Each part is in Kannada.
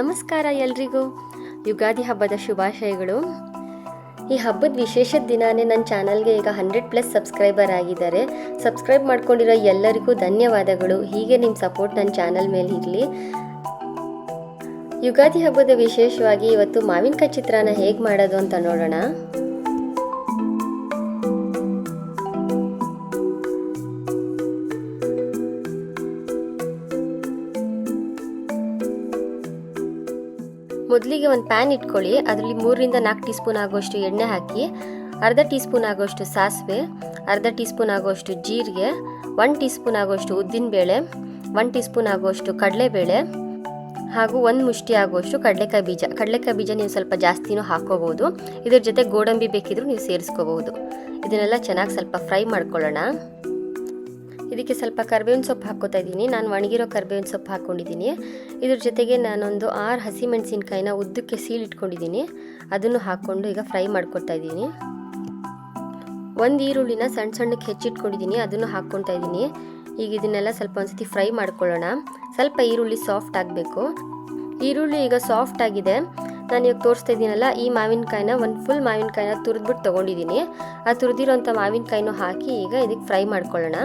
ನಮಸ್ಕಾರ ಎಲ್ರಿಗೂ. ಯುಗಾದಿ ಹಬ್ಬದ ಶುಭಾಶಯಗಳು. ಈ ಹಬ್ಬದ ವಿಶೇಷ ದಿನಾನೇ ನನ್ನ ಚಾನಲ್ಗೆ ಈಗ ಹಂಡ್ರೆಡ್ ಪ್ಲಸ್ ಸಬ್ಸ್ಕ್ರೈಬರ್ ಆಗಿದ್ದಾರೆ. ಸಬ್ಸ್ಕ್ರೈಬ್ ಮಾಡ್ಕೊಂಡಿರೋ ಎಲ್ಲರಿಗೂ ಧನ್ಯವಾದಗಳು. ಹೀಗೆ ನಿಮ್ಮ ಸಪೋರ್ಟ್ ನನ್ನ ಚಾನಲ್ ಮೇಲೆ ಇರಲಿ. ಯುಗಾದಿ ಹಬ್ಬದ ವಿಶೇಷವಾಗಿ ಇವತ್ತು ಮಾವಿನಕಾಯಿ ಚಿತ್ರಾನ್ನ ಹೇಗೆ ಮಾಡೋದು ಅಂತ ನೋಡೋಣ. ಮೊದಲಿಗೆ ಒಂದು ಪ್ಯಾನ್ ಇಟ್ಕೊಳ್ಳಿ. ಅದರಲ್ಲಿ ಮೂರರಿಂದ ನಾಲ್ಕು ಟೀ ಸ್ಪೂನ್ ಆಗುವಷ್ಟು ಎಣ್ಣೆ ಹಾಕಿ, ಅರ್ಧ ಟೀ ಸ್ಪೂನ್ ಆಗುವಷ್ಟು ಸಾಸಿವೆ, ಅರ್ಧ ಟೀ ಸ್ಪೂನ್ ಆಗುವಷ್ಟು ಜೀರಿಗೆ ಒನ್ ಟೀ ಸ್ಪೂನ್ ಆಗುವಷ್ಟು ಉದ್ದಿನಬೇಳೆ ಒನ್ ಟೀ ಸ್ಪೂನ್ ಆಗುವಷ್ಟು ಕಡಲೆಬೇಳೆ, ಹಾಗೂ ಒಂದು ಮುಷ್ಟಿ ಆಗುವಷ್ಟು ಕಡಲೆಕಾಯಿ ಬೀಜ. ಕಡಲೆಕಾಯಿ ಬೀಜ ನೀವು ಸ್ವಲ್ಪ ಜಾಸ್ತಿನೂ ಹಾಕೋಬಹುದು. ಇದ್ರ ಜೊತೆ ಗೋಡಂಬಿ ಬೇಕಿದ್ರೂ ನೀವು ಸೇರಿಸ್ಕೋಬಹುದು. ಇದನ್ನೆಲ್ಲ ಚೆನ್ನಾಗಿ ಸ್ವಲ್ಪ ಫ್ರೈ ಮಾಡ್ಕೊಳ್ಳೋಣ. ಇದಕ್ಕೆ ಸ್ವಲ್ಪ ಕರ್ಬೇವಿನ ಸೊಪ್ಪು ಹಾಕೋತಾ ಇದ್ದೀನಿ. ನಾನು ಒಣಗಿರೋ ಕರ್ಬೇವಿನ ಸೊಪ್ಪು ಹಾಕ್ಕೊಂಡಿದ್ದೀನಿ. ಇದ್ರ ಜೊತೆಗೆ ನಾನೊಂದು ಆರು ಹಸಿಮೆಣಸಿನ್ಕಾಯಿನ ಉದ್ದಕ್ಕೆ ಸೀಳಿಟ್ಕೊಂಡಿದ್ದೀನಿ ಅದನ್ನು ಹಾಕ್ಕೊಂಡು ಈಗ ಫ್ರೈ ಮಾಡ್ಕೊತಾ ಇದ್ದೀನಿ. ಒಂದು ಈರುಳ್ಳಿನ ಸಣ್ಣ ಸಣ್ಣಕ್ಕೆ ಹೆಚ್ಚಿಟ್ಕೊಂಡಿದ್ದೀನಿ. ಅದನ್ನು ಹಾಕ್ಕೊತಾ ಇದ್ದೀನಿ. ಈಗ ಇದನ್ನೆಲ್ಲ ಸ್ವಲ್ಪ ಒಂದ್ಸತಿ ಫ್ರೈ ಮಾಡ್ಕೊಳ್ಳೋಣ. ಸ್ವಲ್ಪ ಈರುಳ್ಳಿ ಸಾಫ್ಟ್ ಆಗಬೇಕು. ಈರುಳ್ಳಿ ಈಗ ಸಾಫ್ಟ್ ಆಗಿದೆ. ನಾನು ಇವಾಗ ತೋರಿಸ್ತಾ ಇದ್ದೀನಲ್ಲ, ಈ ಮಾವಿನಕಾಯಿನ ಒಂದು ಫುಲ್ ಮಾವಿನಕಾಯಿನ ತುರಿದ್ಬಿಟ್ಟು ತೊಗೊಂಡಿದ್ದೀನಿ. ಆ ತುರಿದಿರೋಂಥ ಮಾವಿನಕಾಯಿನೂ ಹಾಕಿ ಈಗ ಇದಕ್ಕೆ ಫ್ರೈ ಮಾಡ್ಕೊಳ್ಳೋಣ.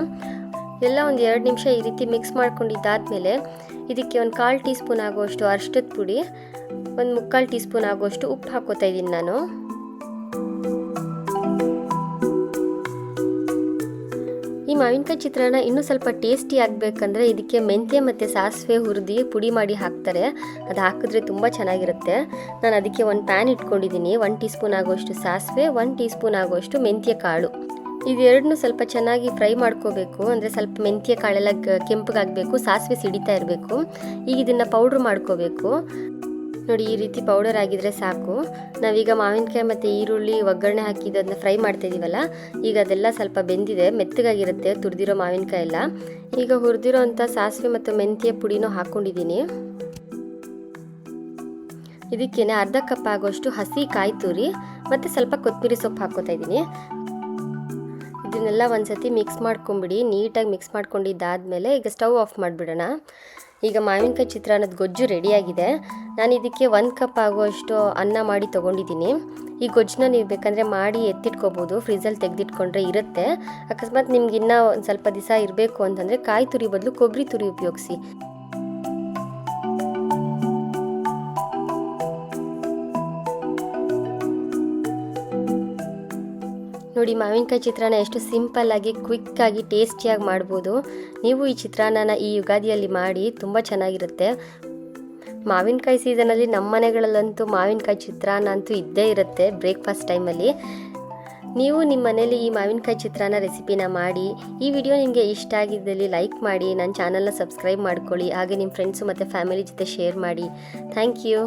ಎಲ್ಲ ಒಂದು ಎರಡು ನಿಮಿಷ ಈ ರೀತಿ ಮಿಕ್ಸ್ ಮಾಡ್ಕೊಂಡಿದ್ದಾದಮೇಲೆ ಇದಕ್ಕೆ ಒಂದು ಕಾಲು ಟೀ ಸ್ಪೂನ್ ಆಗುವಷ್ಟು ಅರ್ಷ್ಟದ ಪುಡಿ, ಒಂದು ಮುಕ್ಕಾಲು ಟೀ ಸ್ಪೂನ್ ಆಗುವಷ್ಟು ಉಪ್ಪು ಹಾಕೋತಾ ಇದ್ದೀನಿ ನಾನು. ಈ ಮಾವಿನಕಾಯಿ ಚಿತ್ರಾನ್ನ ಇನ್ನೂ ಸ್ವಲ್ಪ ಟೇಸ್ಟಿ ಆಗಬೇಕಂದ್ರೆ ಇದಕ್ಕೆ ಮೆಂತ್ಯ ಮತ್ತು ಸಾಸಿವೆ ಹುರಿದು ಪುಡಿ ಮಾಡಿ ಹಾಕ್ತಾರೆ. ಅದು ಹಾಕಿದ್ರೆ ತುಂಬ ಚೆನ್ನಾಗಿರುತ್ತೆ. ನಾನು ಅದಕ್ಕೆ ಒಂದು ಪ್ಯಾನ್ ಇಟ್ಕೊಂಡಿದ್ದೀನಿ. ಒನ್ ಟೀ ಸ್ಪೂನ್ ಆಗುವಷ್ಟು ಸಾಸಿವೆ ಒನ್ ಟೀ ಸ್ಪೂನ್ ಆಗುವಷ್ಟು ಮೆಂತ್ಯ ಕಾಳು. ಇವೆರಡನ್ನೂ ಸ್ವಲ್ಪ ಚೆನ್ನಾಗಿ ಫ್ರೈ ಮಾಡ್ಕೋಬೇಕು. ಅಂದರೆ ಸ್ವಲ್ಪ ಮೆಂತ್ಯ, ಕಾಳೆಲ್ಲ ಕೆಂಪಗಾಗಬೇಕು, ಸಾಸಿವೆ ಸಿಡಿತಾ ಇರಬೇಕು. ಈಗ ಇದನ್ನು ಪೌಡ್ರ್ ಮಾಡ್ಕೋಬೇಕು. ನೋಡಿ, ಈ ರೀತಿ ಪೌಡರ್ ಆಗಿದ್ರೆ ಸಾಕು. ನಾವೀಗ ಮಾವಿನಕಾಯಿ ಮತ್ತು ಈರುಳ್ಳಿ, ಒಗ್ಗರಣೆ ಹಾಕಿದ ಅದನ್ನ ಫ್ರೈ ಮಾಡ್ತಾ ಇದೀವಲ್ಲ, ಈಗ ಅದೆಲ್ಲ ಸ್ವಲ್ಪ ಬೆಂದಿದೆ, ಮೆತ್ತಗಾಗಿರುತ್ತೆ, ತುರಿದಿರೋ ಮಾವಿನಕಾಯಿ ಎಲ್ಲ. ಈಗ ಹುರಿದಿರೋ ಅಂಥ ಸಾಸಿವೆ ಮತ್ತು ಮೆಂತ್ಯ ಪುಡಿನೂ ಹಾಕ್ಕೊಂಡಿದ್ದೀನಿ ಇದಕ್ಕೇನೆ ಅರ್ಧ ಕಪ್ ಆಗೋಷ್ಟು ಹಸಿ ಕಾಯಿ ತುರಿ ಮತ್ತು ಸ್ವಲ್ಪ ಕೊತ್ತಂಬರಿ ಸೊಪ್ಪು ಹಾಕ್ಕೋತಾ ಇದ್ದೀನಿ ಇದನ್ನೆಲ್ಲ ಒಂದ್ಸತಿ ಮಿಕ್ಸ್ ಮಾಡ್ಕೊಂಬಿಡಿ. ನೀಟಾಗಿ ಮಿಕ್ಸ್ ಮಾಡ್ಕೊಂಡಿದ್ದಾದಮೇಲೆ ಈಗ ಸ್ಟವ್ ಆಫ್ ಮಾಡಿಬಿಡೋಣ. ಈಗ ಮಾವಿನಕಾಯಿ ಚಿತ್ರಾನ್ನದ ಗೊಜ್ಜು ರೆಡಿಯಾಗಿದೆ. ನಾನು ಇದಕ್ಕೆ ಒಂದು ಕಪ್ ಆಗುವಷ್ಟು ಅನ್ನ ಮಾಡಿ ತೊಗೊಂಡಿದ್ದೀನಿ. ಈ ಗೊಜ್ಜನ್ನ ನೀವು ಬೇಕಂದರೆ ಮಾಡಿ ಎತ್ತಿಟ್ಕೋಬೋದು. ಫ್ರಿಜ್ಜಲ್ಲಿ ತೆಗೆದಿಟ್ಕೊಂಡ್ರೆ ಇರುತ್ತೆ. ಅಕಸ್ಮಾತ್ ನಿಮ್ಗೆ ಇನ್ನೂ ಒಂದು ಸ್ವಲ್ಪ ದಿವಸ ಇರಬೇಕು ಅಂತಂದರೆ ಕಾಯಿ ತುರಿ ಬದಲು ಕೊಬ್ಬರಿ ತುರಿ ಉಪಯೋಗಿಸಿ. ನೋಡಿ, ಮಾವಿನಕಾಯಿ ಚಿತ್ರಾನ್ನ ಎಷ್ಟು ಸಿಂಪಲ್ಲಾಗಿ ಕ್ವಿಕ್ಕಾಗಿ ಟೇಸ್ಟಿಯಾಗಿ ಮಾಡ್ಬೋದು. ನೀವು ಈ ಚಿತ್ರಾನ್ನನ ಈ ಯುಗಾದಿಯಲ್ಲಿ ಮಾಡಿ ತುಂಬ ಚೆನ್ನಾಗಿರುತ್ತೆ. ಮಾವಿನಕಾಯಿ ಸೀಸನಲ್ಲಿ ನಮ್ಮ ಮನೆಗಳಲ್ಲಂತೂ ಮಾವಿನಕಾಯಿ ಚಿತ್ರಾನ್ನ ಅಂತೂ ಇದ್ದೇ ಇರುತ್ತೆ ಬ್ರೇಕ್ಫಾಸ್ಟ್ ಟೈಮಲ್ಲಿ ನೀವು ನಿಮ್ಮ ಮನೇಲಿ ಈ ಮಾವಿನಕಾಯಿ ಚಿತ್ರಾನ್ನ ರೆಸಿಪಿನ ಮಾಡಿ, ಈ ವಿಡಿಯೋ ನಿಮಗೆ ಇಷ್ಟ ಆಗಿದ್ದಲ್ಲಿ ಲೈಕ್ ಮಾಡಿ, ನನ್ನ ಚಾನಲ್ನ ಸಬ್ಸ್ಕ್ರೈಬ್ ಮಾಡ್ಕೊಳ್ಳಿ, ಹಾಗೆ ನಿಮ್ಮ ಫ್ರೆಂಡ್ಸು ಮತ್ತು ಫ್ಯಾಮಿಲಿ ಜೊತೆ ಶೇರ್ ಮಾಡಿ. Thank you